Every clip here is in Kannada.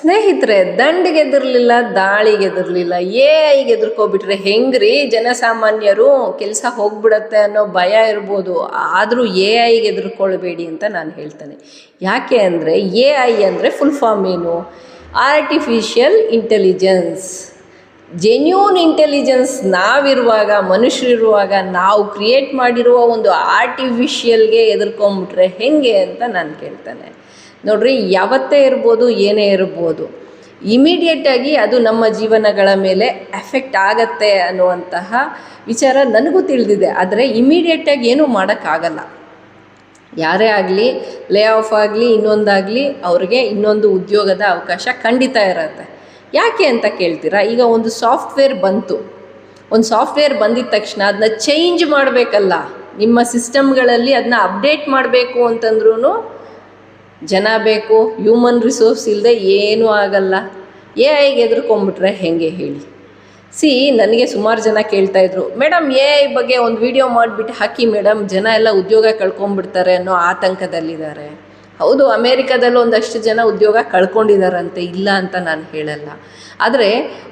ಸ್ನೇಹಿತರೆ ದಂಡಿಗೆ ಎದುರ್ಲಿಲ್ಲ ದಾಳಿಗೆ ಎದುರ್ಲಿಲ್ಲ ಎ ಐಗೆ ಎದುರ್ಕೋಬಿಟ್ರೆ ಹೆಂಗ್ರಿ? ಜನಸಾಮಾನ್ಯರು ಕೆಲಸ ಹೋಗ್ಬಿಡತ್ತೆ ಅನ್ನೋ ಭಯ ಇರ್ಬೋದು, ಆದರೂ ಎ ಐಗೆ ಎದುರ್ಕೊಳ್ಬೇಡಿ ಅಂತ ನಾನು ಹೇಳ್ತೇನೆ. ಯಾಕೆ ಅಂದರೆ, ಎ ಐ ಅಂದರೆ ಫುಲ್ ಫಾರ್ಮ್ ಏನು? ಆರ್ಟಿಫಿಷಿಯಲ್ ಇಂಟೆಲಿಜೆನ್ಸ್ ಜೆನ್ಯೂನ್ ಇಂಟೆಲಿಜೆನ್ಸ್ ನಾವಿರುವಾಗ, ಮನುಷ್ಯರಿರುವಾಗ, ನಾವು ಕ್ರಿಯೇಟ್ ಮಾಡಿರುವ ಒಂದು ಆರ್ಟಿಫಿಷಿಯಲ್ಗೆ ಎದುರ್ಕೊಂಬಿಟ್ರೆ ಹೆಂಗೆ ಅಂತ ನಾನು ಕೇಳ್ತೇನೆ. ನೋಡ್ರಿ, ಯಾವತ್ತೇ ಇರ್ಬೋದು, ಏನೇ ಇರ್ಬೋದು ಇಮಿಡಿಯೇಟಾಗಿ ಅದು ನಮ್ಮ ಜೀವನಗಳ ಮೇಲೆ ಎಫೆಕ್ಟ್ ಆಗತ್ತೆ ಅನ್ನುವಂತಹ ವಿಚಾರ ನನಗೂ ತಿಳಿದಿದೆ. ಆದರೆ ಇಮಿಡಿಯೇಟಾಗಿ ಏನೂ ಮಾಡೋಕ್ಕಾಗಲ್ಲ. ಯಾರೇ ಆಗಲಿ ಲೇ ಆಫ್ ಆಗಲಿ, ಇನ್ನೊಂದಾಗಲಿ, ಅವ್ರಿಗೆ ಇನ್ನೊಂದು ಉದ್ಯೋಗದ ಅವಕಾಶ ಖಂಡಿತ ಇರುತ್ತೆ. ಯಾಕೆ ಅಂತ ಕೇಳ್ತೀರಾ? ಈಗ ಒಂದು ಸಾಫ್ಟ್ವೇರ್ ಬಂತು. ಒಂದು ಸಾಫ್ಟ್ವೇರ್ ಬಂದಿದ ತಕ್ಷಣ ಅದನ್ನ ಚೇಂಜ್ ಮಾಡಬೇಕಲ್ಲ. ನಿಮ್ಮ ಸಿಸ್ಟಮ್ಗಳಲ್ಲಿ ಅದನ್ನ ಅಪ್ಡೇಟ್ ಮಾಡಬೇಕು ಅಂತಂದ್ರೂ ಜನ ಬೇಕು ಹ್ಯೂಮನ್ ರಿಸೋರ್ಸ್ ಇಲ್ಲದೆ ಏನೂ ಆಗಲ್ಲ. ಎ ಐಗೆ ಎದುರ್ಕೊಂಬಿಟ್ರೆ ಹೆಂಗೆ ಹೇಳಿ? ಸಿ, ನನಗೆ ಸುಮಾರು ಜನ ಕೇಳ್ತಾಯಿದ್ರು ಮೇಡಮ್ ಎ ಐ ಬಗ್ಗೆ ಒಂದು ವಿಡಿಯೋ ಮಾಡಿಬಿಟ್ಟು ಹಾಕಿ ಮೇಡಮ್ ಜನ ಎಲ್ಲ ಉದ್ಯೋಗ ಕಳ್ಕೊಂಡ್ಬಿಡ್ತಾರೆ ಅನ್ನೋ ಆತಂಕದಲ್ಲಿದ್ದಾರೆ. ಹೌದು, ಅಮೇರಿಕಾದಲ್ಲೂ ಒಂದಷ್ಟು ಜನ ಉದ್ಯೋಗ ಕಳ್ಕೊಂಡಿದ್ದಾರಂತೆ ಇಲ್ಲ ಅಂತ ನಾನು ಹೇಳಲ್ಲ. ಆದರೆ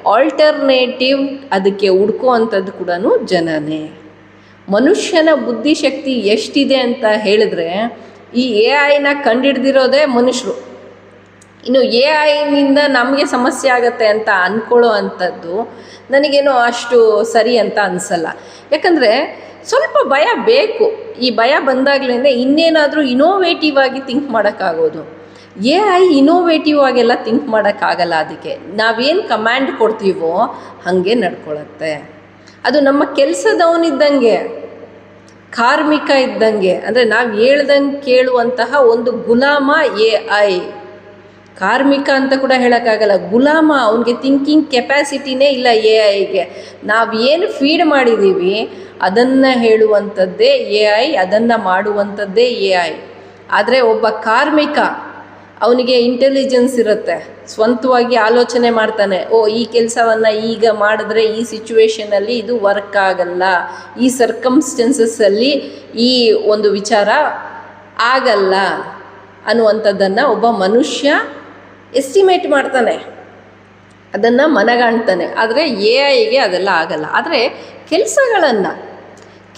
ಆಲ್ಟರ್ನೇಟಿವ್ ಅದಕ್ಕೆ ಹುಡ್ಕೋ ಅಂಥದ್ದು ಕೂಡ ಜನನೇ. ಮನುಷ್ಯನ ಬುದ್ಧಿಶಕ್ತಿ ಎಷ್ಟಿದೆ ಅಂತ ಹೇಳಿದ್ರೆ ಈ ಎ ಐನ ಕಂಡಿಡ್ದಿರೋದೇ ಮನುಷ್ಯರು ಇನ್ನು ಎ ಐನಿಂದ ನಮಗೆ ಸಮಸ್ಯೆ ಆಗತ್ತೆ ಅಂತ ಅಂದ್ಕೊಳ್ಳೋ ಅಂಥದ್ದು ನನಗೇನು ಅಷ್ಟು ಸರಿ ಅಂತ ಅನಿಸಲ್ಲ. ಯಾಕಂದರೆ ಸ್ವಲ್ಪ ಭಯ ಬೇಕು. ಈ ಭಯ ಬಂದಾಗಲೇ ಇನ್ನೇನಾದರೂ ಇನೋವೇಟಿವ್ ಆಗಿ ಥಿಂಕ್ ಮಾಡೋಕ್ಕಾಗೋದು. ಎ ಐ ಇನೋವೇಟಿವ್ ಆಗೆಲ್ಲ ಥಿಂಕ್ ಮಾಡೋಕ್ಕಾಗಲ್ಲ ಅದಕ್ಕೆ. ನಾವೇನು ಕಮ್ಯಾಂಡ್ ಕೊಡ್ತೀವೋ ಹಾಗೆ ನಡ್ಕೊಳತ್ತೆ. ಅದು ನಮ್ಮ ಕೆಲಸದವನಿದ್ದಂಗೆ. ಕಾರ್ಮಿಕ ಇದ್ದಂಗೆ, ಅಂದರೆ ನಾವು ಹೇಳ್ದಂಗೆ ಕೇಳುವಂತಹ ಒಂದು ಗುಲಾಮ ಎ ಐ. ಕಾರ್ಮಿಕ ಅಂತ ಕೂಡ ಹೇಳೋಕ್ಕಾಗಲ್ಲ, ಗುಲಾಮ ಅವನಿಗೆ ಥಿಂಕಿಂಗ್ ಕೆಪ್ಯಾಸಿಟಿನೇ ಇಲ್ಲ ಎ ಐಗೆ. ನಾವು ಏನು ಫೀಡ್ ಮಾಡಿದ್ದೀವಿ ಅದನ್ನು ಹೇಳುವಂಥದ್ದೇ ಎ ಐ, ಅದನ್ನು ಮಾಡುವಂಥದ್ದೇ ಎ ಐ. ಆದರೆ ಒಬ್ಬ ಕಾರ್ಮಿಕ ಅವನಿಗೆ ಇಂಟೆಲಿಜೆನ್ಸ್ ಇರುತ್ತೆ. ಸ್ವಂತವಾಗಿ ಆಲೋಚನೆ ಮಾಡ್ತಾನೆ. ಓ, ಈ ಕೆಲಸವನ್ನು ಈಗ ಮಾಡಿದ್ರೆ ಈ ಸಿಚುವೇಶನಲ್ಲಿ ಇದು ವರ್ಕ್ ಆಗಲ್ಲ. ಈ ಸರ್ಕಮ್ಸ್ಟೆನ್ಸಸ್ಸಲ್ಲಿ ಈ ಒಂದು ವಿಚಾರ ಆಗಲ್ಲ ಅನ್ನುವಂಥದ್ದನ್ನು ಒಬ್ಬ ಮನುಷ್ಯ ಎಸ್ಟಿಮೇಟ್ ಮಾಡ್ತಾನೆ. ಅದನ್ನು ಮನಗಾಣ್ತಾನೆ. ಆದರೆ ಎ ಐಗೆ ಅದೆಲ್ಲ ಆಗಲ್ಲ. ಆದರೆ ಕೆಲಸಗಳನ್ನು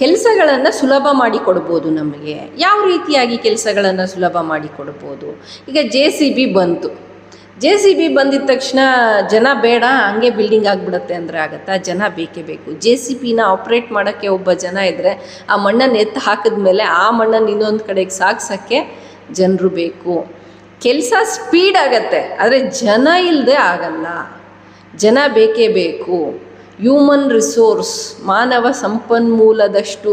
ಕೆಲಸಗಳನ್ನು ಸುಲಭ ಮಾಡಿಕೊಡ್ಬೋದು ನಮಗೆ. ಯಾವ ರೀತಿಯಾಗಿ ಕೆಲಸಗಳನ್ನು ಸುಲಭ ಮಾಡಿಕೊಡ್ಬೋದು ಈಗ ಜೆ ಸಿ ಬಿ ಬಂತು. ಜೆ ಸಿ ಬಿ ಬಂದಿದ ತಕ್ಷಣ ಜನ ಬೇಡ, ಹಂಗೆ ಬಿಲ್ಡಿಂಗ್ ಆಗಿಬಿಡುತ್ತೆ ಅಂದರೆ ಆಗುತ್ತಾ? ಜನ ಬೇಕೇ ಬೇಕು. ಜೆ ಸಿ ಪಿನ ಆಪ್ರೇಟ್ ಮಾಡೋಕ್ಕೆ ಒಬ್ಬ ಜನ ಇದ್ದರೆ ಆ ಮಣ್ಣನ್ನು ಎತ್ತು ಹಾಕಿದ್ಮೇಲೆ ಆ ಮಣ್ಣನ್ನು ಇನ್ನೊಂದು ಕಡೆಗೆ ಸಾಗಿಸೋಕ್ಕೆ ಜನರು ಬೇಕು. ಕೆಲಸ ಸ್ಪೀಡ್ ಆಗತ್ತೆ, ಆದರೆ ಜನ ಇಲ್ಲದೆ ಆಗಲ್ಲ. ಜನ ಬೇಕೇ ಬೇಕು. ಹ್ಯೂಮನ್ ರಿಸೋರ್ಸ್ ಮಾನವ ಸಂಪನ್ಮೂಲದಷ್ಟು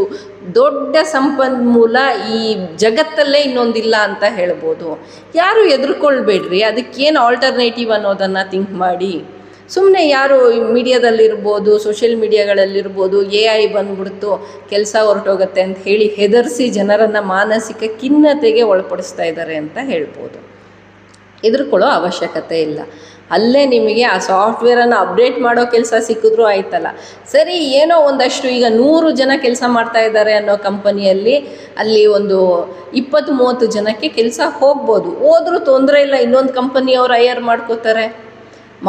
ದೊಡ್ಡ ಸಂಪನ್ಮೂಲ ಈ ಜಗತ್ತಲ್ಲೇ ಇನ್ನೊಂದಿಲ್ಲ ಅಂತ ಹೇಳ್ಬೋದು. ಯಾರು ಎದುರ್ಕೊಳ್ಬೇಡ್ರಿ? ಅದಕ್ಕೇನು ಆಲ್ಟರ್ನೇಟಿವ್ ಅನ್ನೋದನ್ನು ಥಿಂಕ್ ಮಾಡಿ. ಸುಮ್ಮನೆ ಯಾರು ಮೀಡಿಯಾದಲ್ಲಿರ್ಬೋದು ಸೋಷಿಯಲ್ ಮೀಡಿಯಾಗಳಲ್ಲಿರ್ಬೋದು ಎ ಐ ಬಂದ್ಬಿಡ್ತು, ಕೆಲಸ ಹೊರಟೋಗುತ್ತೆ ಅಂತ ಹೇಳಿ ಹೆದರಿಸಿ ಜನರನ್ನು ಮಾನಸಿಕ ಖಿನ್ನತೆಗೆ ಒಳಪಡಿಸ್ತಾ ಇದ್ದಾರೆ ಅಂತ ಹೇಳ್ಬೋದು. ಎದುರ್ಕೊಳ್ಳೋ ಅವಶ್ಯಕತೆ ಇಲ್ಲ. ಅಲ್ಲೇ ನಿಮಗೆ ಆ ಸಾಫ್ಟ್ವೇರನ್ನು ಅಪ್ಡೇಟ್ ಮಾಡೋ ಕೆಲಸ ಸಿಕ್ಕಿದ್ರೂ ಆಯ್ತಲ್ಲ. ಸರಿ, ಏನೋ ಒಂದಷ್ಟು ಈಗ ನೂರು ಜನ ಕೆಲಸ ಮಾಡ್ತಾ ಇದ್ದಾರೆ ಅನ್ನೋ ಕಂಪನಿಯಲ್ಲಿ ಅಲ್ಲಿ ಒಂದು ಇಪ್ಪತ್ತು ಮೂವತ್ತು ಜನಕ್ಕೆ ಕೆಲಸ ಹೋಗ್ಬೋದು. ಹೋದರೂ ತೊಂದರೆ ಇಲ್ಲ, ಇನ್ನೊಂದು ಕಂಪನಿಯವರು ಹೈಯರ್ ಮಾಡ್ಕೋತಾರೆ.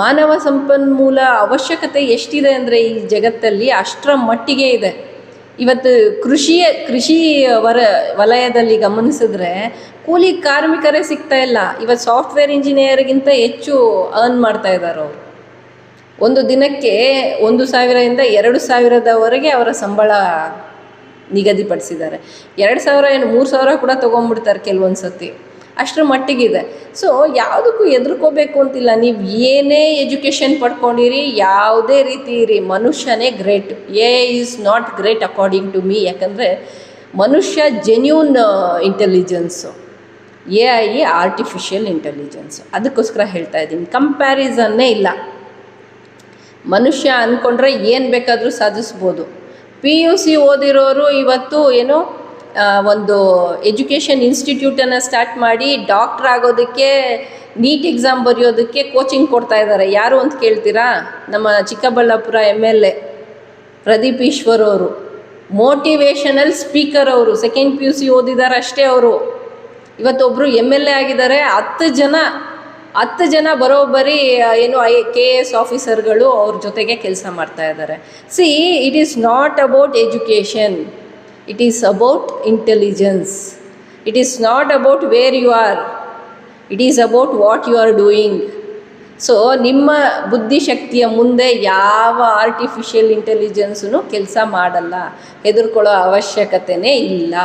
ಮಾನವ ಸಂಪನ್ಮೂಲ ಅವಶ್ಯಕತೆ ಎಷ್ಟಿದೆ ಅಂದರೆ ಈ ಜಗತ್ತಲ್ಲಿ ಅಷ್ಟರ ಮಟ್ಟಿಗೆ ಇದೆ. ಇವತ್ತು ಕೃಷಿಯ ಕೃಷಿ ವರ ವಲಯದಲ್ಲಿ ಗಮನಿಸಿದ್ರೆ ಕೂಲಿ ಕಾರ್ಮಿಕರೇ ಸಿಗ್ತಾ ಇಲ್ಲ. ಇವತ್ತು ಸಾಫ್ಟ್ವೇರ್ ಇಂಜಿನಿಯರ್ಗಿಂತ ಹೆಚ್ಚು ಅರ್ನ್ ಮಾಡ್ತಾ ಇದ್ದಾರೆ ಅವರು. ಒಂದು ದಿನಕ್ಕೆ ಒಂದು ಸಾವಿರದಿಂದ ಎರಡು ಸಾವಿರದವರೆಗೆ ಅವರ ಸಂಬಳ ನಿಗದಿಪಡಿಸಿದ್ದಾರೆ. ಎರಡು ಸಾವಿರ ಏನು ಮೂರು ಸಾವಿರ ಕೂಡ ತೊಗೊಂಡ್ಬಿಡ್ತಾರೆ ಕೆಲವೊಂದು ಸತಿ ಅಷ್ಟರ ಮಟ್ಟಿಗಿದೆ. ಸೊ ಯಾವುದಕ್ಕೂ ಎದುರ್ಕೋಬೇಕು ಅಂತಿಲ್ಲ. ನೀವು ಏನೇ ಎಜುಕೇಷನ್ ಪಡ್ಕೊಂಡಿರಿ, ಯಾವುದೇ ರೀತಿ ಇರಿ. ಮನುಷ್ಯನೇ great. A is not great according to me. ಯಾಕಂದರೆ, ಮನುಷ್ಯ genuine intelligence A I artificial intelligence ಅದಕ್ಕೋಸ್ಕರ ಹೇಳ್ತಾ ಇದ್ದೀನಿ. ಕಂಪ್ಯಾರಿಸನ್ನೇ ಇಲ್ಲ. ಮನುಷ್ಯ ಅಂದ್ಕೊಂಡ್ರೆ ಏನು ಬೇಕಾದರೂ ಸಾಧಿಸ್ಬೋದು. ಪಿ ಯು ಸಿ ಓದಿರೋರು ಇವತ್ತು ಏನು ಒಂದು ಎಜುಕೇಷನ್ ಇನ್ಸ್ಟಿಟ್ಯೂಟನ್ನು ಸ್ಟಾರ್ಟ್ ಮಾಡಿ ಡಾಕ್ಟ್ರ್ ಆಗೋದಕ್ಕೆ ನೀಟ್ ಎಕ್ಸಾಮ್ ಬರೆಯೋದಕ್ಕೆ ಕೋಚಿಂಗ್ ಕೊಡ್ತಾ ಇದ್ದಾರೆ ಯಾರು ಅಂತ ಕೇಳ್ತೀರಾ? ನಮ್ಮ Chikkaballapur M L A Pradeep Eshwar ಅವರು. ಮೋಟಿವೇಶನಲ್ ಸ್ಪೀಕರ್ ಅವರು. ಸೆಕೆಂಡ್ ಪಿ ಯು ಸಿ ಓದಿದ್ದಾರೆ ಅಷ್ಟೇ ಅವರು. ಇವತ್ತೊಬ್ಬರು ಎಂ ಎಲ್ ಎ ಆಗಿದ್ದಾರೆ. ಹತ್ತು ಜನ ಹತ್ತು ಜನ ಬರೋಬ್ಬರಿ ಏನು ಐ ಕೆ ಎಸ್ ಆಫೀಸರ್ಗಳು ಅವ್ರ ಜೊತೆಗೆ ಕೆಲಸ ಮಾಡ್ತಾ ಇದ್ದಾರೆ see it is not about education it is about intelligence it is not about where you are it is about what you are doing so ನಿಮ್ಮ ಬುದ್ಧಿಶಕ್ತಿಯ ಮುಂದೆ ಯಾವ ಆರ್ಟಿಫಿಷಿಯಲ್ ಇಂಟೆಲಿಜೆನ್ಸೂ ಕೆಲಸ ಮಾಡಲ್ಲ. ಹೆದರ್ಕೊಳ್ಳೋ ಅವಶ್ಯಕತೆನೇ ಇಲ್ಲ.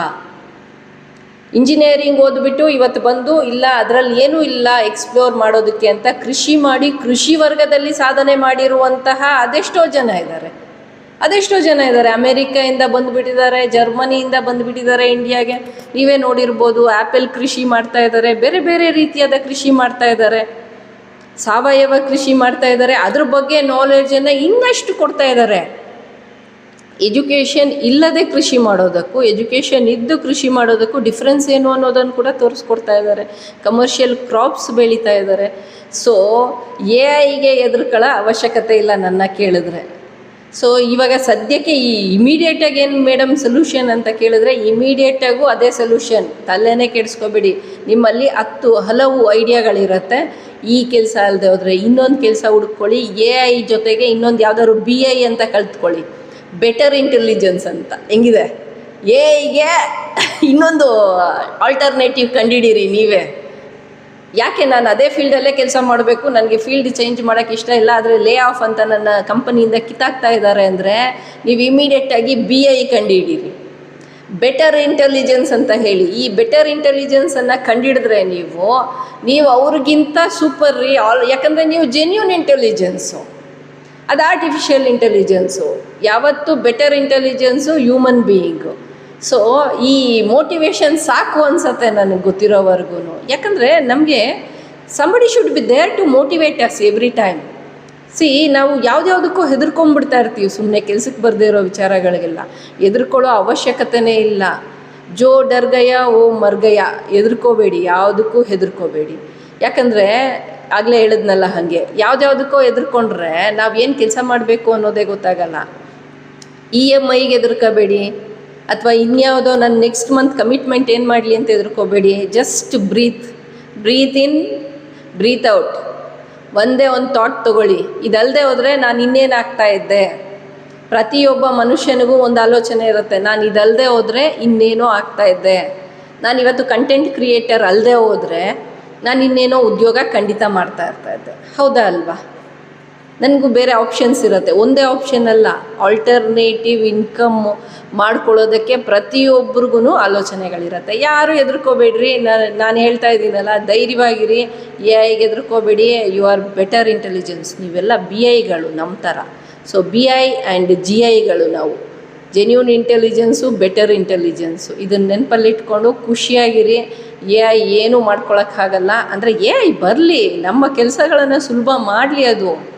ಇಂಜಿನಿಯರಿಂಗ್ ಓದ್ಬಿಟ್ಟು ಇವತ್ತು ಬಂದು, ಇಲ್ಲ, ಅದರಲ್ಲಿ ಏನೂ ಇಲ್ಲ ಎಕ್ಸ್ಪ್ಲೋರ್ ಮಾಡೋದಕ್ಕೆ ಅಂತ ಕೃಷಿ ಮಾಡಿ ಕೃಷಿ ವರ್ಗದಲ್ಲಿ ಸಾಧನೆ ಮಾಡಿರುವಂತಹ ಅದೆಷ್ಟೋ ಜನ ಇದ್ದಾರೆ. ಅದೆಷ್ಟೋ ಜನ ಇದ್ದಾರೆ. ಅಮೆರಿಕೆಯಿಂದ ಬಂದುಬಿಟ್ಟಿದ್ದಾರೆ, ಜರ್ಮನಿಯಿಂದ ಬಂದುಬಿಟ್ಟಿದ್ದಾರೆ, ಇಂಡಿಯಾಗೆ. ನೀವೇ ನೋಡಿರ್ಬೋದು ಆ್ಯಪಲ್ ಕೃಷಿ ಮಾಡ್ತಾ ಇದ್ದಾರೆ, ಬೇರೆ ಬೇರೆ ರೀತಿಯಾದ ಕೃಷಿ ಮಾಡ್ತಾ ಇದ್ದಾರೆ. ಸಾವಯವ ಕೃಷಿ ಮಾಡ್ತಾ ಇದ್ದಾರೆ. ಅದ್ರ ಬಗ್ಗೆ ನಾಲೆಜನ್ನು ಇನ್ನಷ್ಟು ಕೊಡ್ತಾ ಇದ್ದಾರೆ. ಎಜುಕೇಷನ್ ಇಲ್ಲದೆ ಕೃಷಿ ಮಾಡೋದಕ್ಕೂ ಎಜುಕೇಷನ್ ಇದ್ದು ಕೃಷಿ ಮಾಡೋದಕ್ಕೂ ಡಿಫ್ರೆನ್ಸ್ ಏನು ಅನ್ನೋದನ್ನು ಕೂಡ ತೋರಿಸ್ಕೊಡ್ತಾ ಇದ್ದಾರೆ. ಕಮರ್ಷಿಯಲ್ ಕ್ರಾಪ್ಸ್ ಬೆಳೀತಾ ಇದ್ದಾರೆ. ಸೊ ಎ ಐಗೆ ಎದುರ್ಕೊಳ್ಳೋ ಅವಶ್ಯಕತೆ ಇಲ್ಲ ನನ್ನ ಕೇಳಿದ್ರೆ. ಸೊ ಇವಾಗ ಸದ್ಯಕ್ಕೆ ಈ ಇಮಿಡಿಯೇಟಾಗಿ ಏನು ಮೇಡಮ್ ಸೊಲ್ಯೂಷನ್ ಅಂತ ಕೇಳಿದ್ರೆ ಇಮಿಡಿಯೇಟಾಗೂ ಅದೇ ಸೊಲ್ಯೂಷನ್ ತಲೆನೇ ಕೆಡಿಸ್ಕೋಬೇಡಿ. ನಿಮ್ಮಲ್ಲಿ ಹತ್ತು, ಹಲವು ಐಡಿಯಾಗಳಿರುತ್ತೆ. ಈ ಕೆಲಸ ಅಲ್ಲದೆ ಹೋದರೆ ಇನ್ನೊಂದು ಕೆಲಸ ಹುಡ್ಕೊಳ್ಳಿ. ಎ ಐ ಜೊತೆಗೆ ಇನ್ನೊಂದು ಯಾವ್ದಾದ್ರು ಬಿ ಐ ಅಂತ ಕಲ್ತ್ಕೊಳ್ಳಿ. ಬೆಟರ್ ಇಂಟೆಲಿಜೆನ್ಸ್ ಅಂತ. ಹೆಂಗಿದೆ? ಎ ಐಗೆ ಇನ್ನೊಂದು ಆಲ್ಟರ್ನೇಟಿವ್ ಕಂಡಿಡೀರಿ ನೀವೇ. ಯಾಕೆ ನಾನು ಅದೇ ಫೀಲ್ಡಲ್ಲೇ ಕೆಲಸ ಮಾಡಬೇಕು? ನನಗೆ ಫೀಲ್ಡ್ ಚೇಂಜ್ ಮಾಡೋಕ್ಕೆ ಇಷ್ಟ ಇಲ್ಲ, ಆದರೆ ಲೇ ಆಫ್ ಅಂತ ನನ್ನ ಕಂಪನಿಯಿಂದ ಕಿತ್ತಾಕ್ತಾ ಇದ್ದಾರೆ ಅಂದರೆ ನೀವು ಇಮಿಡಿಯೇಟಾಗಿ ಬಿ ಐ ಕಂಡುಹಿಡೀರಿ. ಬೆಟರ್ ಇಂಟೆಲಿಜೆನ್ಸ್ ಅಂತ ಹೇಳಿ. ಈ ಬೆಟರ್ ಇಂಟೆಲಿಜೆನ್ಸನ್ನು ಕಂಡಿಡಿದ್ರೆ ನೀವು ನೀವು ಅವ್ರಿಗಿಂತ ಸೂಪರ್ ರೀ. ಆಲ್, ಯಾಕಂದರೆ ನೀವು ಜೆನ್ಯೂನ್ ಇಂಟೆಲಿಜೆನ್ಸು ಅದು ಆರ್ಟಿಫಿಷಿಯಲ್ ಇಂಟೆಲಿಜೆನ್ಸು ಯಾವತ್ತು better intelligence human being so ಈ ಮೋಟಿವೇಶನ್ ಸಾಕು ಅನ್ಸತ್ತೆ ನನಗೆ ಗೊತ್ತಿರೋವರೆಗೂ ಯಾಕಂದರೆ ನಮಗೆ somebody should be there to motivate us every time see ನಾವು ಯಾವ್ದ್ಯಾವುದಕ್ಕೂ ಹೆದರ್ಕೊಂಡ್ಬಿಡ್ತಾ ಇರ್ತೀವಿ ಸುಮ್ಮನೆ ಕೆಲಸಕ್ಕೆ ಬರದೇ ಇರೋ ವಿಚಾರಗಳಿಗೆಲ್ಲ. ಹೆದರ್ಕೊಳ್ಳೋ ಅವಶ್ಯಕತೆನೇ ಇಲ್ಲ. ಜೋ ಡರ್ಗಯ ಓ ಮರ್ಗಯ ಹೆದರ್ಕೋಬೇಡಿ ಯಾವುದಕ್ಕೂ ಹೆದರ್ಕೋಬೇಡಿ. ಯಾಕಂದರೆ, ಆಗಲೇ ಹೇಳಿದ್ನಲ್ಲ ಹಾಗೆ, ಯಾವ್ದ್ಯಾವುದಕ್ಕೋ ಹೆದರ್ಕೊಂಡ್ರೆ ನಾವು ಏನು ಕೆಲಸ ಮಾಡಬೇಕು ಅನ್ನೋದೇ ಗೊತ್ತಾಗಲ್ಲ. ಇ ಎಂ ಐಗೆ ಹೆದರ್ಕೋಬೇಡಿ. ಅಥವಾ ಇನ್ಯಾವುದೋ ನನ್ನ ನೆಕ್ಸ್ಟ್ ಮಂತ್ ಕಮಿಟ್ಮೆಂಟ್ ಏನು ಮಾಡಲಿ ಅಂತ ಎದುರ್ಕೋಬೇಡಿ. Just breathe breathe in breathe out ಒಂದೇ ಒಂದು ಥಾಟ್ ತೊಗೊಳ್ಳಿ. ಇದಲ್ಲದೆ ಹೋದರೆ ನಾನು ಇನ್ನೇನು ಆಗ್ತಾ ಇದ್ದೆ? ಪ್ರತಿಯೊಬ್ಬ ಮನುಷ್ಯನಿಗೂ ಒಂದು ಆಲೋಚನೆ ಇರುತ್ತೆ. ನಾನು ಇದಲ್ಲದೆ ಹೋದರೆ ಇನ್ನೇನೋ ಆಗ್ತಾ ಇದ್ದೆ. ನಾನು ಇವತ್ತು ಕಂಟೆಂಟ್ ಕ್ರಿಯೇಟರ್ ಅಲ್ಲದೆ ಹೋದರೆ ನಾನು ಇನ್ನೇನೋ ಉದ್ಯೋಗ ಖಂಡಿತ ಮಾಡ್ತಾ ಇರ್ತಾ ಇದ್ದೆ. ಹೌದಾ ಅಲ್ವಾ? ನನಗೂ ಬೇರೆ ಆಪ್ಷನ್ಸ್ ಇರುತ್ತೆ. ಒಂದೇ ಆಪ್ಷನ್ ಅಲ್ಲ ಆಲ್ಟರ್ನೇಟಿವ್ ಇನ್ಕಮ್ ಮಾಡ್ಕೊಳ್ಳೋದಕ್ಕೆ ಪ್ರತಿಯೊಬ್ಬರಿಗೂ ಆಲೋಚನೆಗಳಿರುತ್ತೆ. ಯಾರು ಹೆದರ್ಕೋಬೇಡ್ರಿ? ನಾನು ಹೇಳ್ತಾ ಇದ್ದೀನಲ್ಲ, ಧೈರ್ಯವಾಗಿರಿ. ಎ ಐಗೆ ಹೆದರ್ಕೋಬೇಡಿ. ಯು ಆರ್ ಬೆಟರ್ ಇಂಟೆಲಿಜೆನ್ಸ್ ನೀವೆಲ್ಲ ಬಿ ಐಗಳು ನಮ್ಮ ಥರ. So B I and G ಐಗಳು ನಾವು. ಜೆನ್ಯೂನ್ ಇಂಟೆಲಿಜೆನ್ಸು ಬೆಟರ್ ಇಂಟೆಲಿಜೆನ್ಸು ಇದನ್ನು ನೆನಪಲ್ಲಿಟ್ಕೊಂಡು ಖುಷಿಯಾಗಿರಿ. ಎ ಐ ಏನೂ ಮಾಡ್ಕೊಳಕ್ಕಾಗಲ್ಲ. ಅಂದರೆ ಎ ಐ ಬರಲಿ. ನಮ್ಮ ಕೆಲಸಗಳನ್ನು ಸುಲಭ ಮಾಡಲಿ ಅದು.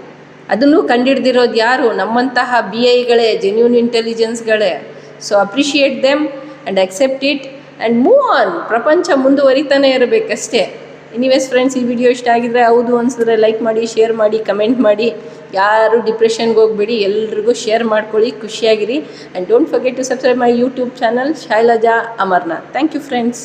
ಅದನ್ನು ಕಂಡಿಡ್ದಿರೋದು ಯಾರು? ನಮ್ಮಂತಹ ಬಿ ಐಗಳೇ genuine ಇಂಟೆಲಿಜೆನ್ಸ್ಗಳೇ so appreciate them and accept it and move on ಪ್ರಪಂಚ ಮುಂದುವರಿತಾನೆ ಇರಬೇಕಷ್ಟೇ. ಎನಿವೇಸ್ ಫ್ರೆಂಡ್ಸ್ ಈ ವಿಡಿಯೋ ಇಷ್ಟ ಆಗಿದ್ರೆ ಹೌದು ಅನಿಸಿದ್ರೆ ಲೈಕ್ ಮಾಡಿ ಶೇರ್ ಮಾಡಿ ಕಮೆಂಟ್ ಮಾಡಿ. ಯಾರು ಡಿಪ್ರೆಷನ್ಗೆ ಹೋಗ್ಬೇಡಿ, ಎಲ್ರಿಗೂ ಶೇರ್ ಮಾಡ್ಕೊಳ್ಳಿ, ಖುಷಿಯಾಗಿರಿ. And don't forget to subscribe my YouTube channel Shailaja Amarnath thank you friends